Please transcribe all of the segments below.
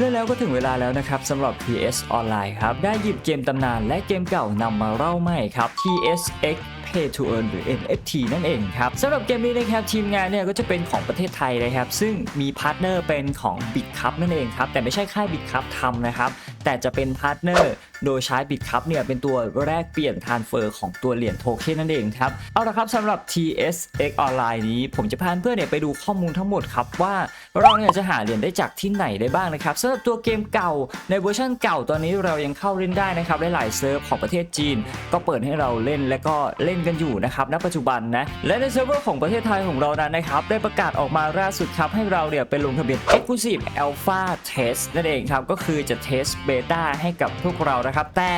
และแล้วก็ถึงเวลาแล้วนะครับสำหรับ PS ออนไลน์ครับ ได้หยิบเกมตำนานและเกมเก่านำมาเล่าใหม่ครับ TSX Pay to Earn หรือ NFT นั่นเองครับสำหรับเกมนี้นะครับทีมงานเนี่ยก็จะเป็นของประเทศไทยนะครับ ซึ่งมีพาร์ทเนอร์เป็นของ Big Cup นั่นเองครับ แต่ไม่ใช่ค่าย Big Cup ทำนะครับ แต่จะเป็นพาร์ทเนอร์ โดยใช้ Bit Cup เนี่ยเป็นตัวแรกเปลี่ยนทานเฟอร์ของตัวเหรียญโทเค็นนั่นเองครับ เอาละครับสำหรับ TSX ออนไลน์นี้ผมจะพาเพื่อนเนี่ยไปดูข้อมูลทั้งหมดครับว่าเราเนี่ยจะหาเหรียญได้จากที่ไหนได้บ้างนะครับสำหรับตัวเกมเก่าในเวอร์ชันเก่าตอนนี้เรายังเข้าเล่นได้นะครับหลายๆเซิร์ฟของประเทศจีน ก็เปิดให้เราเล่นและก็เล่นกันอยู่นะครับณปัจจุบันนะและในเซิร์ฟเวอร์ของประเทศไทยของเรานั้นนะครับได้ประกาศออกมาล่าสุดครับให้เราเนี่ยเป็นลงทะเบียน Exclusive Alpha Test นั่นเองครับก็คือจะเทสเบต้าให้กับพวกเรานะครับ แต่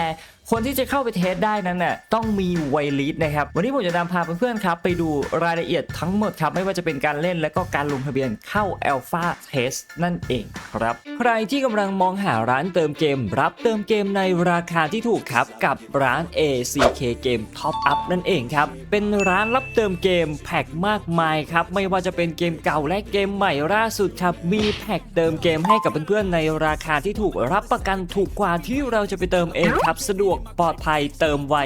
คนที่จะเข้าไปเทสได้นั้นน่ะต้องมีไวลิสนะครับ วันนี้ผมจะนำพาเพื่อนๆครับ ไปดูรายละเอียดทั้งหมดครับ ไม่ว่าจะเป็นการเล่นและก็การลงทะเบียนเข้า Alpha Test นั่นเองครับ ใครที่กำลังมองหาร้านเติมเกม รับเติมเกมในราคาที่ถูกครับกับร้าน ACK Game Top Up นั่นเองครับ เป็นร้านรับเติมเกมแพ็คมากมายครับ ไม่ว่าจะเป็นเกมเก่าและเกมใหม่ล่าสุดครับมีแพ็คเติมเกมให้กับเพื่อนๆในราคาที่ถูกรับประกันถูกกว่าที่เราจะไปเติมเองครับสะดวกปลอดภัยเติมไว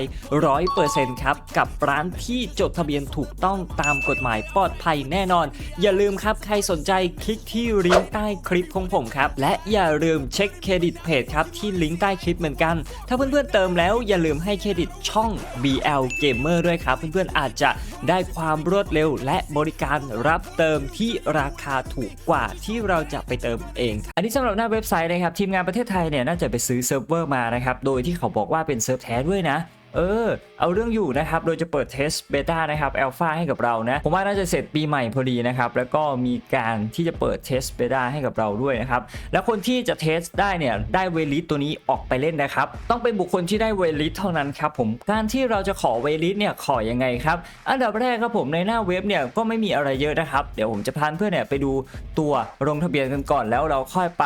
ร้อยเปอร์เซ็นต์ครับกับร้านที่จดทะเบียนถูกต้องตามกฎหมายปลอดภัยแน่นอน อย่าลืมครับใครสนใจคลิกที่ลิงก์ใต้คลิปของผมครับและอย่าลืมเช็คเครดิตเพจครับที่ลิงก์ใต้คลิปเหมือนกัน ถ้าเพื่อนๆเติมแล้วอย่าลืมให้เครดิตช่อง BL Gamer ด้วยครับ เพื่อนๆอาจจะได้ความรวดเร็ว และบริการรับเติมที่ราคาถูกกว่าที่เราจะไปเติมเอง อันนี้สำหรับหน้าเว็บไซต์นะครับทีมงานประเทศไทยเนี่ยน่าจะไปซื้อเซิร์ฟเวอร์มานะครับโดยที่เขาบอกว่าาเป็นเซิร์ฟแท้ด้วยนะเออ เอาเรื่องอยู่นะครับ โดยจะเปิดเทสเบต้านะครับอัลฟาให้กับเรานะ ผมว่าน่าจะเสร็จปีใหม่พอดีนะครับ แล้วก็มีการที่จะเปิดเทสเบต้าให้กับเราด้วยนะครับ แล้วคนที่จะเทสได้เนี่ย ได้เวลิสตัวนี้ออกไปเล่นนะครับ ต้องเป็นบุคคลที่ได้เวลิสเท่านั้นครับผม การที่เราจะขอเวลิสเนี่ย ขอยังไงครับ อันดับแรกครับผมในหน้าเว็บเนี่ย ก็ไม่มีอะไรเยอะนะครับ เดี๋ยวผมจะพาเพื่อนเนี่ยไปดูตัวลงทะเบียนกันก่อนแล้วเราค่อยไป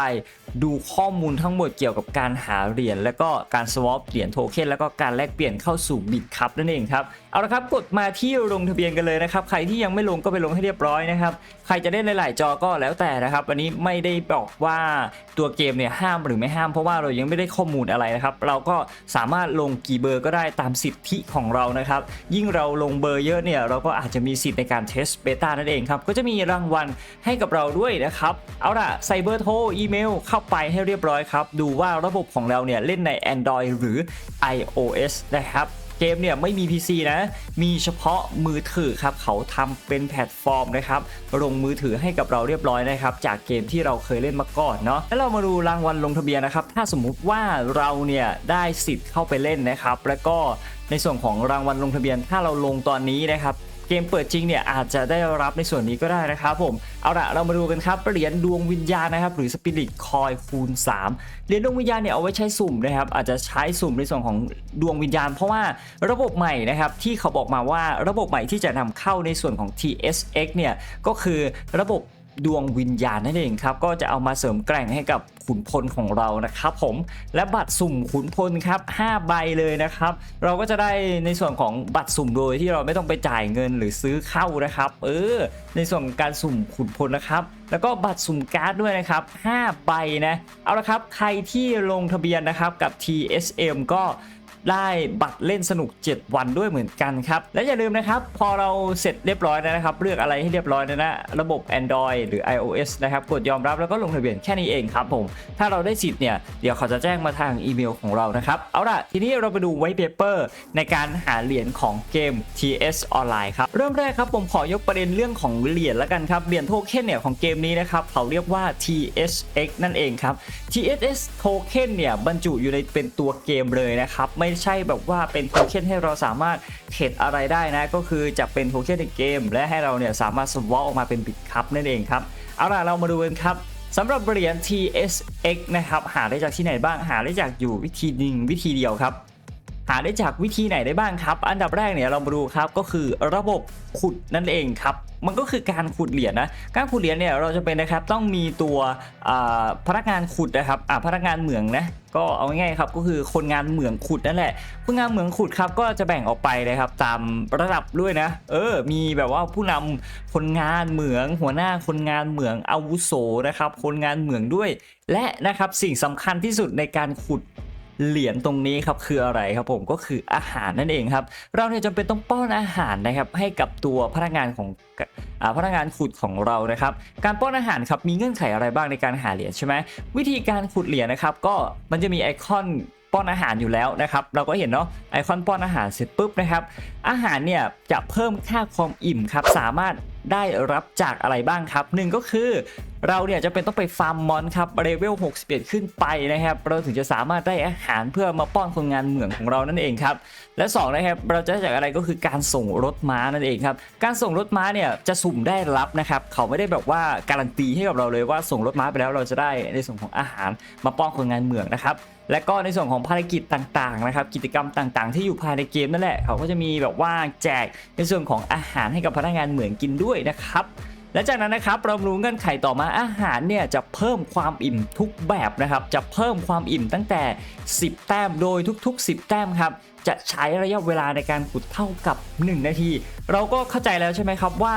ดูข้อมูลทั้งหมดเกี่ยวกับการหาเหรียญและก็การสวอปเหรียญโทเค็นแล้วก็การแลกเปลี่ยนเข้าสู่บิตคัพนั่นเองครับเอาละครับกดมาที่ลงทะเบียนกันเลยนะครับ ใครที่ยังไม่ลงก็ไปลงให้เรียบร้อยนะครับ ใครจะได้หลาย ๆ จอก็แล้วแต่นะครับอันนี้ไม่ได้บอกว่าตัวเกมเนี่ยห้ามหรือไม่ห้ามเพราะว่าเรายังไม่ได้ข้อมูลอะไรนะครับ เราก็สามารถลงกี่เบอร์ก็ได้ตามสิทธิของเรานะครับ ยิ่งเราลงเบอร์เยอะเนี่ยเราก็อาจจะมีสิทธิในการเทสเบต้านั่นเองครับก็จะมีรางวัลให้กับเราด้วยนะครับเอาล่ะใส่เบอร์โทรอีเมลเข้าไปให้เรียบร้อยครับดูว่าระบบของเราเนี่ยเล่นใน Android หรือ iOS นะครับ เกมเนี่ยไม่มี PC นะ มีเฉพาะมือถือครับ เขาทำเป็นแพลตฟอร์มนะครับลงมือถือให้กับเราเรียบร้อยนะครับ จากเกมที่เราเคยเล่นมาก่อนเนาะ แล้วเรามาดูรางวัลลงทะเบียนนะครับ ถ้าสมมุติว่าเราเนี่ยได้สิทธิ์เข้าไปเล่นนะครับ แล้วก็ในส่วนของรางวัลลงทะเบียน ถ้าเราลงตอนนี้นะครับ เกมเปิดจริงเนี่ยอาจจะได้รับในส่วนนี้ก็ได้นะครับผมเอาละเรามาดูกันครับเหรียญดวงวิญญาณนะครับหรือสปิริตคอยคูณ 3 เหรียญดวงวิญญาณเนี่ยเอาไว้ใช้สุ่มนะครับอาจจะใช้สุ่มในส่วนของดวงวิญญาณ เพราะว่าระบบใหม่นะครับที่เขาบอกมาว่าระบบใหม่ที่จะนำเข้าในส่วนของ TSX เนี่ยก็คือระบบ ดวงวิญญาณนั่นเองครับ ก็จะเอามาเสริมแกร่งให้กับขุนพลของเรานะครับผมและบัตรสุ่มขุนพลครับ 5 ใบเลยนะครับ เราก็จะได้ในส่วนของบัตรสุ่มโดยที่เราไม่ต้องไปจ่ายเงินหรือซื้อเข้านะครับ เออ ในส่วนการสุ่มขุนพลนะครับ แล้วก็บัตรสุ่มการ์ดด้วยนะครับ 5 ใบนะ เอาละครับ ใครที่ลงทะเบียนนะครับกับ TSM ก็ ได้บัตรเล่นสนุก 7 วันด้วยเหมือนกันครับ และอย่าลืมนะครับพอเราเสร็จเรียบร้อยแล้วนะครับ เลือกอะไรให้เรียบร้อยแล้วนะระบบ Android หรือ iOS นะครับกดยอมรับแล้วก็ลงทะเบียนแค่นี้เองครับผม ถ้าเราได้สิทธิ์เนี่ยเดี๋ยวเขาจะแจ้งมาทางอีเมลของเรานะครับ เอาล่ะ ทีนี้เราไปดูไว t ์ paper ในการหาเหรียญของเกม TS ออนไลน์ครับ เริ่มแรกครับผมขอยกประเด็นเรื่องของเหรียญล้วกันครับเหรียญโทเค็นเนี่ยของเกมนี้นะครับเขาเรียกว่า TSX นั่นเองครับ TSX โทเค็นเนี่ยบรรจุอยู่ในเป็นตัวเกมเลยนะครับไม่ใช่แบบว่าเป็นโทเค็นให้เราสามารถเทรดอะไรได้นะ ก็คือจะเป็นโทเค็นในเกม และให้เราเนี่ยสามารถสวอปออกมาเป็นบิตคัพนั่นเองครับ เอาล่ะเรามาดูกันครับสำหรับเหรียญ TSX นะครับ หาได้จากที่ไหนบ้างหาได้จากอยู่วิธีหนึ่งวิธีเดียวครับ หาได้จากวิธีไหนได้บ้างครับ อันดับแรกเนี่ยเรามาดูครับก็คือระบบขุดนั่นเองครับมันก็คือการขุดเหรียญนะ การขุดเหรียญเนี่ยเราจะเป็นนะครับต้องมีตัวพนักงานขุดนะครับพนักงานเหมืองนะก็เอาง่ายๆครับก็คือคนงานเหมืองขุดนั่นแหละผู้งานเหมืองขุดครับก็จะแบ่งออกไปนะครับ ตามระดับด้วยนะ เออ มีแบบว่าผู้นำคนงานเหมือง หัวหน้าคนงานเหมืองอาวุโสนะครับ คนงานเหมืองด้วย และนะครับสิ่งสำคัญที่สุดในการขุด เหรียญตรงนี้ครับคืออะไรครับผมก็คืออาหารนั่นเองครับ เราเนี่ยจำเป็นต้องป้อนอาหารนะครับให้กับตัวพนักงานของอพนักงานขุดของเรานะครับ การป้อนอาหารครับมีเงื่อนไขอะไรบ้างในการหาเหรียญใช่ไหมวิธีการขุดเหรียญนะครับ ก็มันจะมีไอคอนป้อนอาหารอยู่แล้วนะครับ เราก็เห็นเนาะไอคอนป้อนอาหารเสร็จปุ๊บนะครับ อาหารเนี่ยจะเพิ่มค่าความอิ่มครับ สามารถได้รับจากอะไรบ้างครับหนึ่งก็คือเราเนี่ยจะเป็นต้องไปฟาร์มมอนครับเลเวล61 ขึ้นไปนะครับ เราถึงจะสามารถได้อาหารเพื่อมาป้อนคนงานเหมืองของเรานั่นเองครับ และสองนะครับเราจะได้จากอะไรก็คือการส่งรถม้านั่นเองครับ การส่งรถม้าเนี่ยจะสุ่มได้รับนะครับ เขาไม่ได้แบบว่าการันตีให้กับเราเลยว่าส่งรถม้าไปแล้วเราจะได้ในส่วนของอาหารมาป้อนคนงานเหมืองนะครับและก็ในส่วนของภารกิจต่างๆนะครับกิจกรรมต่างๆ ที่อยู่ภายในเกมนั่นแหละเขาก็จะมีแบบว่าแจกในส่วนของอาหารให้กับพนักงานเหมืองกินด้วยนะครับและจากนั้นนะครับเรารู้เงื่อนไขต่อมาอาหารเนี่ยจะเพิ่มความอิ่มทุกแบบนะครับ จะเพิ่มความอิ่มตั้งแต่ 10 แต้มโดยทุกๆ 10 แต้มครับจะใช้ระยะเวลาในการขุดเท่ากับ 1 นาที เราก็เข้าใจแล้วใช่ไหมครับว่า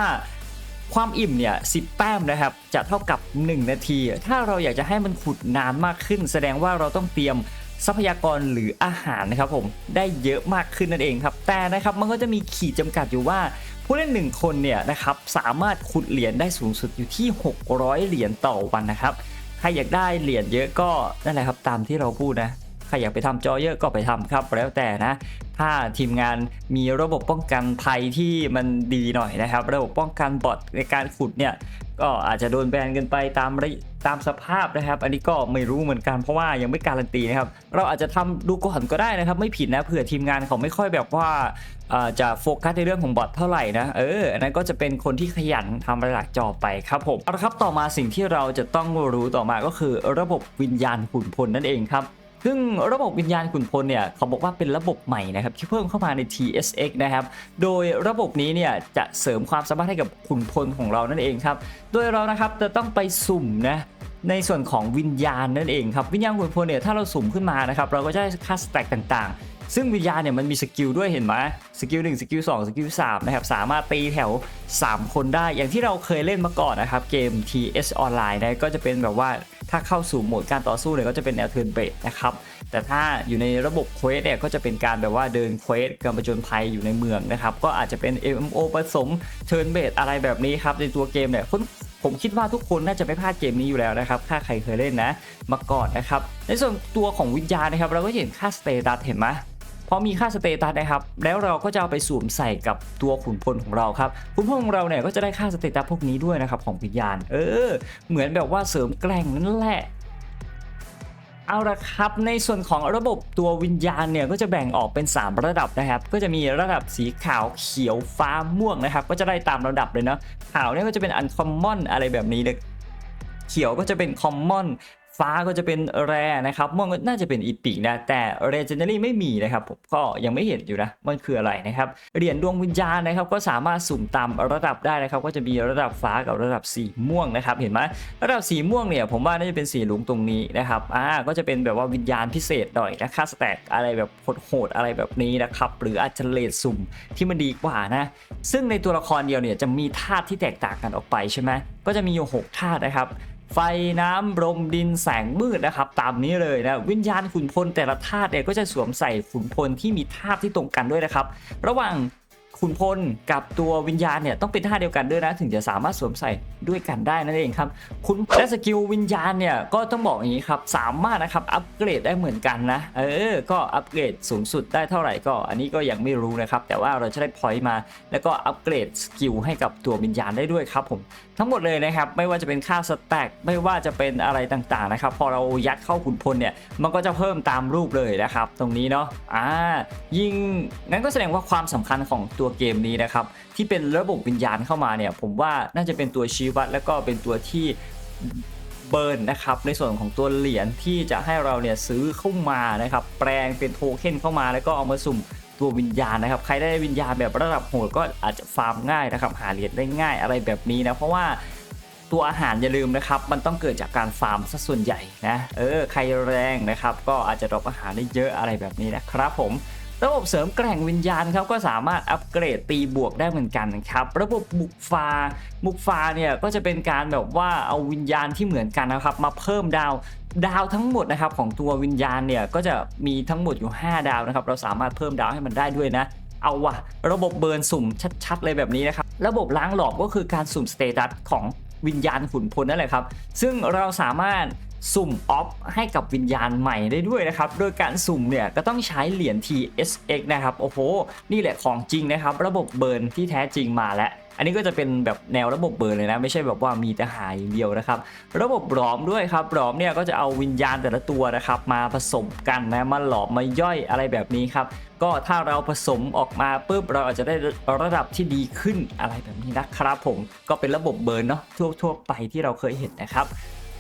ความอิ่มเนี่ย10แต้มนะครับ จะเท่ากับ 1 นาที ถ้าเราอยากจะให้มันขุดนานมากขึ้น แสดงว่าเราต้องเตรียม ทรัพยากรหรืออาหารนะครับผมได้เยอะมากขึ้นนั่นเองครับแต่นะครับมันก็จะมีขีดจำกัดอยู่ว่าผู้เล่นหนึ่งคนเนี่ยนะครับสามารถขุดเหรียญได้สูงสุดอยู่ที่ 600 เหรียญต่อวันนะครับใครอยากได้เหรียญเยอะก็นั่นแหละครับตามที่เราพูดนะใครอยากไปทำจอเยอะก็ไปทำครับแล้วแต่นะถ้าทีมงานมีระบบป้องกันภัยที่มันดีหน่อยนะครับ ระบบป้องกันบอทในการขุดเนี่ยก็อาจจะโดนแบนกันไปตามระ ตามสภาพนะครับ อันนี้ก็ไม่รู้เหมือนกันเพราะว่ายังไม่การันตีนะครับ เราอาจจะทำดูก่อนก็ได้นะครับ ไม่ผิดนะเผื่อทีมงานเขาไม่ค่อยแบบว่าอ่าจะโฟกัสในเรื่องของบอทเท่าไหร่นะ เออ อันนั้นก็จะเป็นคนที่ขยันทำระดับจอไปครับผม เอาละครับ ต่อมาสิ่งที่เราจะต้องรู้ต่อมาก็คือระบบวิญญาณขุนพลนั่นเองครับ ซึ่งระบบวิญญาณขุนพลเนี่ยเขาบอกว่าเป็นระบบใหม่นะครับที่เพิ่มเข้ามาใน TSX นะครับ โดยระบบนี้เนี่ยจะเสริมความสามารถให้กับขุนพลของเรานั่นเองครับ โดยเรานะครับจะต้องไปสุ่มนะ ในส่วนของวิญญาณนั่นเองครับวิญญาณขุนพลเนี่ยถ้าเราสุ่มขึ้นมานะครับเราก็จะได้ค่าสแต็กต่างๆ ซึ่งวิญญาณเนี่ยมันมีสกิลด้วยเห็นไหมสกิล1สกิล2สกิล3นะครับสามารถตีแถว 3 คนได้อย่างที่เราเคยเล่นมาก่อนนะครับเกม TS ออนไลน์นะก็จะเป็นแบบว่าถ้าเข้าสู่โหมดการต่อสู้เนี่ยก็จะเป็นแนวเทิร์นเบรดนะครับแต่ถ้าอยู่ในระบบเควสเนี่ยก็จะเป็นการแบบว่าเดินเควสการประจนภัยอยู่ในเมืองนะครับก็อาจจะเป็น MMO ผสมเทิร์นเบสอะไรแบบนี้ครับในตัวเกมเนี่ย ผมคิดว่าทุกคนน่าจะไม่พลาดเกมนี้อยู่แล้วนะครับถ้าใครเคยเล่นนะ มาก่อนนะครับ ในส่วนตัวของวิญญาณนะครับ เราก็เห็นค่าสเตตัสเห็นไหมพอมีค่าสเตตัสนะครับ แล้วเราก็จะเอาไปสวมใส่กับตัวขุนพลของเราครับขุนพลของเราเนี่ยก็จะได้ค่าสเตตัสพวกนี้ด้วยนะครับของวิญญาณ เออ เหมือนแบบว่าเสริมแกล้งนั่นแหละ เอาละครับในส่วนของระบบตัววิญญาณเนี่ยก็จะแบ่งออกเป็น 3 ระดับนะครับ ก็จะมีระดับสีขาวเขียวฟ้าม่วงนะครับ ก็จะได้ตามระดับเลยเนาะขาวเนี่ยก็จะเป็นอันคอมมอนอะไรแบบนี้เลยเขียวก็จะเป็นคอมมอน ฟ้าก็จะเป็นแรนะครับม่วงก็น่าจะเป็นอีปีกนะแต่เรเจน d รี่ไม่มีนะครับผมก็ยังไม่เห็นอยู่นะมันคืออะไรนะครับเหรียญดวงวิญญาณนะครับก็สามารถสุ่มตามระดับได้นะครับก็จะมีระดับฟ้ากับระดับสีม่วงนะครับเห็นไหมระดับสีม่วงเนี่ยผมว่าน่าจะเป็นสีลุงตรงนี้นะครับอ่าก็จะเป็นแบบว่าวิญญาณพิเศษหน่อยนะค่าสแต็กอะไรแบบโหดๆอะไรแบบนี้นะครับหรืออาจจะเลดสุ่มที่มันดีกว่านะซึ่งในตัวละครเดียวเนี่ยจะมีธาตุที่แตกต่างกันออกไปใช่ไหมก็จะมีอยู่6ธาตุนะครับ ไฟน้ำลมดินแสงมืดนะครับ ตามนี้เลยนะวิญญาณขุนพลแต่ละธาตุเนี่ยก็จะสวมใส่ขุนพลที่มีธาตุที่ตรงกันด้วยนะครับ ระหว่าง ขุนพลกับตัววิญญาณเนี่ยต้องเป็นท่าเดียวกันด้วยนะ ถึงจะสามารถสวมใส่ด้วยกันได้นั่นเองครับคุณและสกิลวิญญาณเนี่ยก็ต้องบอกอย่างนี้ครับสามารถนะครับอัปเกรดได้เหมือนกันนะเออก็อัปเกรดสูงสุดได้เท่าไหร่ก็ อันนี้ก็ยังไม่รู้นะครับแต่ว่าเราจะได้พอยต์มา แล้วก็อัปเกรดสกิลให้กับตัววิญญาณได้ด้วยครับผมทั้งหมดเลยนะครับไม่ว่าจะเป็นค่าสแต็กไม่ว่าจะเป็นอะไรต่างๆนะครับพอเรายัดเข้าขุนพลเนี่ยมันก็จะเพิ่มตามรูปเลยนะครับ ตรงนี้เนาะอ่ายิ่งงั้นก็แสดงว่าความสำคัญของตัวัวเกมนี้นะครับที่เป็นระบบวิญญาณเข้ามาเนี่ยผมว่าน่าจะเป็นตัวชี้วัดแล้วก็เป็นตัวที่เบิร์นนะครับในส่วนของตัวเหรียญที่จะให้เราเนี่ยซื้อเข้ามานะครับแปลงเป็นโทเค็นเข้ามาแล้วก็เอามาสุ่มตัววิญญาณนะครับใครได้วิญญาณแบบระดับโหดก็อาจจะฟาร์มง่ายนะครับหาเหรียญได้ง่ายอะไรแบบนี้นะเพราะว่าตัวอาหารอย่าลืมนะครับมันต้องเกิดจากการฟาร์มซะส่วนใหญ่นะเออใครแรงนะครับก็อาจจะดรอปอาหารได้เยอะอะไรแบบนี้นะครับผม ระบบเสริมแกร่งวิญญาณครับก็สามารถอัปเกรดตีบวกได้เหมือนกันครับระบบบุกฟ้าบุกฟ้าเนี่ยก็จะเป็นการแบบว่าเอาวิญญาณที่เหมือนกันนะครับ มาเพิ่มดาวดาวทั้งหมดนะครับของตัววิญญาณเนี่ยก็จะมีทั้งหมดอยู่ 5 ดาวนะครับ เราสามารถเพิ่มดาวให้มันได้ด้วยนะเอาว่ะระบบเบิร์นสุ่มชัดๆเลยแบบนี้นะครับระบบล้างหลอกก็คือการสุ่มสเตตัสของวิญญาณขุนพลนั่นแหละครับ ซึ่งเราสามารถ สุ่มออฟให้กับวิญญาณใหม่ได้ด้วยนะครับ โดยการสุ่มเนี่ยก็ต้องใช้เหรียญ TSX นะครับ โอ้โห นี่แหละของจริงนะครับ ระบบเบิร์นที่แท้จริงมาแล้วอันนี้ก็จะเป็นแบบแนวระบบเบิร์นเลยนะ ไม่ใช่แบบว่ามีแต่หายอย่างเดียวนะครับ ระบบหลอมด้วยครับหลอมเนี่ยก็จะเอาวิญญาณแต่ละตัวนะครับ มาผสมกันนะมาหลอมมาย่อยอะไรแบบนี้ครับก็ถ้าเราผสมออกมาปุ๊บเราอาจจะได้ระดับที่ดีขึ้นอะไรแบบนี้นะครับผมก็เป็นระบบเบิร์นเนาะทั่วๆไปที่เราเคยเห็นนะครับ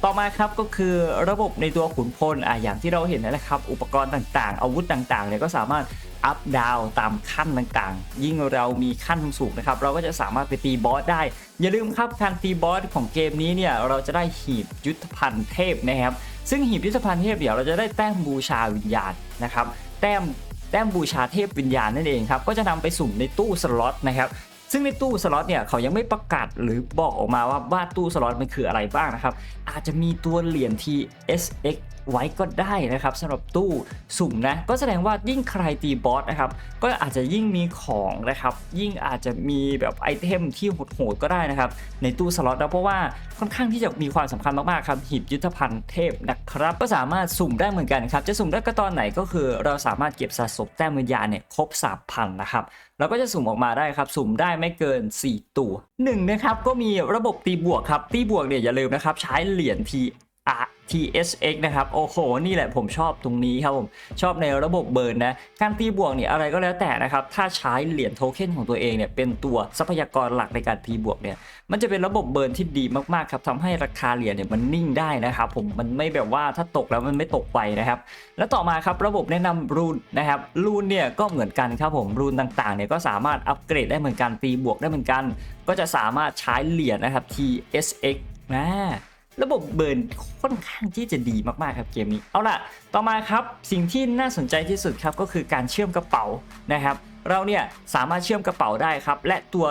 ต่อมาครับก็คือระบบในตัวขุนพลอะอย่างที่เราเห็นนั่นแหละครับ อุปกรณ์ต่างๆ อาวุธต่างๆเนี่ยก็สามารถอัพดาวตามขั้นต่างๆ ยิ่งเรามีขั้นสูงนะครับ เราก็จะสามารถไปตีบอสได้ อย่าลืมครับการตีบอสของเกมนี้เนี่ยเราจะได้หีบยุทธภัณฑ์เทพนะครับ ซึ่งหีบยุทธภัณฑ์เทพเดี๋ยวเราจะได้แต้มบูชาวิญญาณนะครับ แต้มแต้มบูชาเทพวิญญาณนั่นเองครับ ก็จะนำไปสุ่มในตู้สล็อตนะครับ ซึ่งในตู้สล็อตเนี่ยเขายังไม่ประกาศหรือบอกออกมาว่าว่าตู้สล็อตมันคืออะไรบ้างนะครับอาจจะมีตัวเหรียญ TSX ไว้ก็ได้นะครับสำหรับตู้สุ่มนะก็แสดงว่ายิ่งใครตีบอสนะครับก็อาจจะยิ่งมีของนะครับยิ่งอาจจะมีแบบไอเทมที่โหดๆก็ได้นะครับในตู้สล็อตนะเพราะว่าค่อนข้างที่จะมีความสำคัญมากๆครับหีบยุทธภัณฑ์เทพนะครับก็สามารถสุ่มได้เหมือนกันครับจะสุ่มได้ก็ตอนไหนก็คือ เราสามารถเก็บสะสมแต้มวิญญาณเนี่ยครบ3,000นนะครับเราก็จะสุ่มออกมาได้ครับ สุ่มได้ไม่เกิน 4 ตัวหนึ่งนะครับก็มีระบบตีบวกครับตีบวกเนี่ยอย่าลืมนะครับใช้เหรียญที R TSX นะครับโอ้โหนี่แหละผมชอบตรงนี้ครับผมชอบในระบบเบิร์นนะการตีบวกเนี่ยอะไรก็แล้วแต่นะครับถ้าใช้เหรียญโทเค็นของตัวเองเนี่ยเป็นตัวทรัพยากรหลักในการตีบวกเนี่ยมันจะเป็นระบบเบิร์นที่ดีมากๆครับทำให้ราคาเหรียญเนี่ยมันนิ่งได้นะครับผมมันไม่แบบว่าถ้าตกแล้วมันไม่ตกไปนะครับแล้วต่อมาครับระบบแนะนำรูนนะครับรูนเนี่ยก็เหมือนกันครับผมรูนต่างๆเนี่ยก็สามารถอัปเกรดได้เหมือนกันตีบวกได้เหมือนกัน ก็จะสามารถใช้เหรียญนะครับ TSX นะ ระบบเบิร์นค่อนข้างที่จะดีมากๆครับเกมนี้ เอาล่ะ ต่อมาครับสิ่งที่น่าสนใจที่สุดครับก็คือการเชื่อมกระเป๋านะครับ เราเนี่ยสามารถเชื่อมกระเป๋าได้ครับ และตัว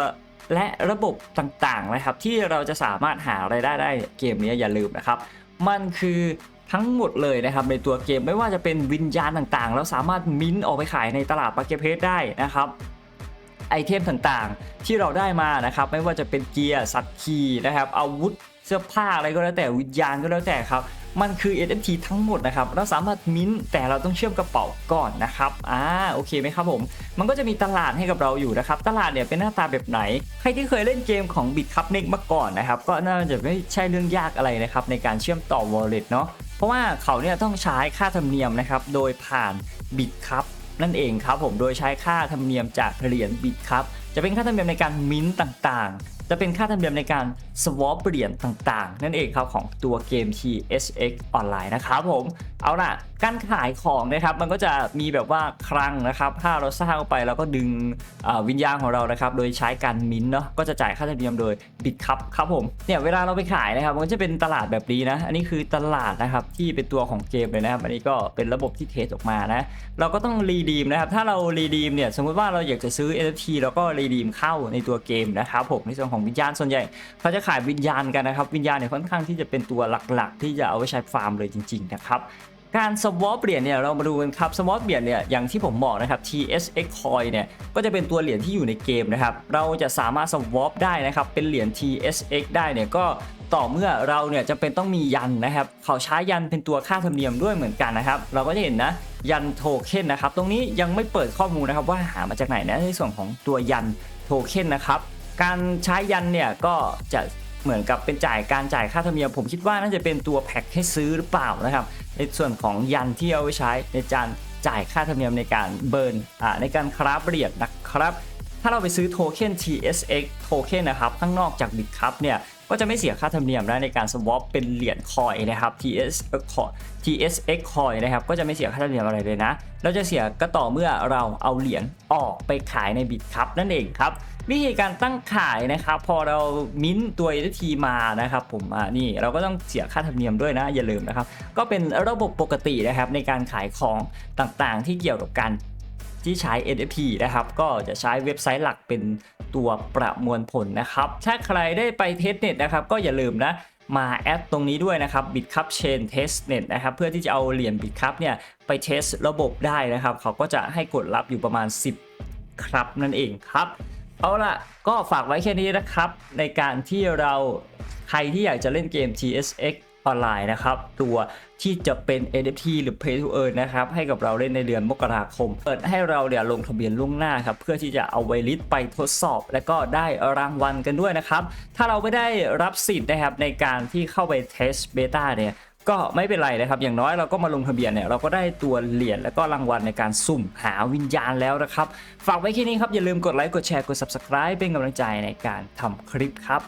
และระบบต่างๆนะครับ ที่เราจะสามารถหารายได้ได้เกมนี้อย่าลืมนะครับ มันคือทั้งหมดเลยนะครับในตัวเกมไม่ว่าจะเป็นวิญญาณต่างๆเราสามารถมิ้นท์ออกไปขายในตลาดมาเกเพสได้นะครับไอเทมต่างๆ ที่เราได้มานะครับ ไม่ว่าจะเป็นเกียร์สัตว์คีนะครับอาวุธ เสื้อผ้าอะไรก็แล้วแต่วิญญาณก็แล้วแต่ครับ มันคือ NFT ทั้งหมดนะครับ เราสามารถมิ้นท์แต่เราต้องเชื่อมกระเป๋าก่อนนะครับ อ่า โอเคไหมครับผม มันก็จะมีตลาดให้กับเราอยู่นะครับ ตลาดเนี่ยเป็นหน้าตาแบบไหน ใครที่เคยเล่นเกมของ b i t c u p n e x มาก่อนนะครับ ก็น่าจะไม่ใช่เรื่องยากอะไรนะครับในการเชื่อมต่อ wallet เนาะ เพราะว่าเขาเนี่ยต้องใช้ค่าธรรมเนียมนะครับ โดยผ่าน b i t c u p นั่นเองครับผม โดยใช้ค่าธรรมเนียมจากเหรียญ b i t c u p จะเป็นค่าธรรมเนียมในการมิ้นท์ต่างๆ จะเป็นค่าธรรมเนียมในการ swap เหรียญต่างๆ นั่นเองครับของตัวเกม TSX ออนไลน์นะครับผม เอาล่ะ การขายของนะครับมันก็จะมีแบบว่าครั้งนะครับ ถ้าเราสร้างเข้าไปเราก็ดึงวิญญาณของเรานะครับ โดยใช้การมิ้นเนาะก็จะจ่ายค่าธรรมเนียมโดยบิตคัพครับผมเนี่ยเวลาเราไปขายนะครับมันก็จะเป็นตลาดแบบนี้นะ อันนี้คือตลาดนะครับที่เป็นตัวของเกมเลยนะครับ อันนี้ก็เป็นระบบที่เทสออกมานะ เราก็ต้องรีดีมนะครับ ถ้าเรารีดีมเนี่ยสมมติว่าเราอยากจะซื้อ NFT เราก็รีดีมเข้าในตัวเกมนะครับผมในส่วนของวิญญาณส่วนใหญ่เขาจะขายวิญญาณกันนะครับ วิญญาณเนี่ยค่อนข้างที่จะเป็นตัวหลักๆ ที่จะเอาไว้ใช้ฟาร์มเลยจริง ๆ นะครับการสวอปเหรียญเนี่ยเรามาดูกันครับสวอปเหรียญเนี่ยอย่างที่ผมบอกนะครับ TSX Coin เนี่ยก็จะเป็นตัวเหรียญที่อยู่ในเกมนะครับเราจะสามารถสวอปได้นะครับเป็นเหรียญ TSX ได้เนี่ยก็ต่อเมื่อเราเนี่ยจะเป็นต้องมียันนะครับเขาใช้ยันเป็นตัวค่าธรรมเนียมด้วยเหมือนกันนะครับเราก็จะเห็นนะยันโทเค็นนะครับตรงนี้ยังไม่เปิดข้อมูลนะครับว่าหามาจากไหนนะในส่วนของตัวยันโทเค็นนะครับ การใช้ยันเนี่ยก็จะเหมือนกับเป็นจ่ายการจ่ายค่าธรรมเนียมผมคิดว่าน่าจะเป็นตัวแพ็คให้ซื้อหรือเปล่านะครับ ในส่วนของยันที่เอาไว้ใช้ในการจ่ายค่าธรรมเนียมในการเบิร์นในการคราฟเหรียญนะครับถ้าเราไปซื้อโทเค็น TSX โทเค็นนะครับ ข้างนอกจาก Bitcup เนี่ย ก็จะไม่เสียค่าธรรมเนียมนะในการ swap เป็นเหรียญคอยนะครับ TS coin TSX coin นะครับก็จะไม่เสียค่าธรรมเนียมอะไรเลยนะ เราจะเสียก็ต่อเมื่อเราเอาเหรียญออกไปขายในบิตครับนั่นเองครับวิธีการตั้งขายนะครับ พอเรามิ้นตัว NFT มานะครับผมอ่านี่เราก็ต้องเสียค่าธรรมเนียมด้วยนะอย่าลืมนะครับ ก็เป็นระบบปกตินะครับในการขายของต่างๆ ที่เกี่ยวกับการ ที่ใช้ NFT นะครับ ก็จะใช้เว็บไซต์หลักเป็นตัวประมวลผลนะครับ ถ้าใครได้ไปเทสเน็ตนะครับ ก็อย่าลืมนะมาแอดตรงนี้ด้วยนะครับ Bitcup Chain Testnet นะครับเพื่อที่จะเอาเหรียญ Bitcup เนี่ยไปเทสระบบได้นะครับ เขาก็จะให้กดรับอยู่ประมาณ 10 ครับนั่นเองครับ เอาล่ะ ก็ฝากไว้แค่นี้นะครับ ในการที่เราใครที่อยากจะเล่นเกม TSX ออนไลน์นะครับ ตัวที่จะเป็น NFT หรือ Pay to Earn นะครับ ให้กับเราเล่นในเดือนมกราคม เปิดให้เราเนี่ยลงทะเบียนล่วงหน้าครับ เพื่อที่จะเอาไวลิสไปทดสอบ และก็ได้รางวัลกันด้วยนะครับ ถ้าเราไม่ได้รับสิทธิ์นะครับในการที่เข้าไปเทสเบต้าเนี่ยก็ไม่เป็นไรนะครับ อย่างน้อยเราก็มาลงทะเบียนเนี่ยเราก็ได้ตัวเหรียญและก็รางวัลในการสุ่มหาวิญญาณแล้วนะครับ ฝากไว้แค่นี้ครับ อย่าลืมกดไลค์ กดแชร์ กด subscribe เป็นกำลังใจในการทำคลิปครับ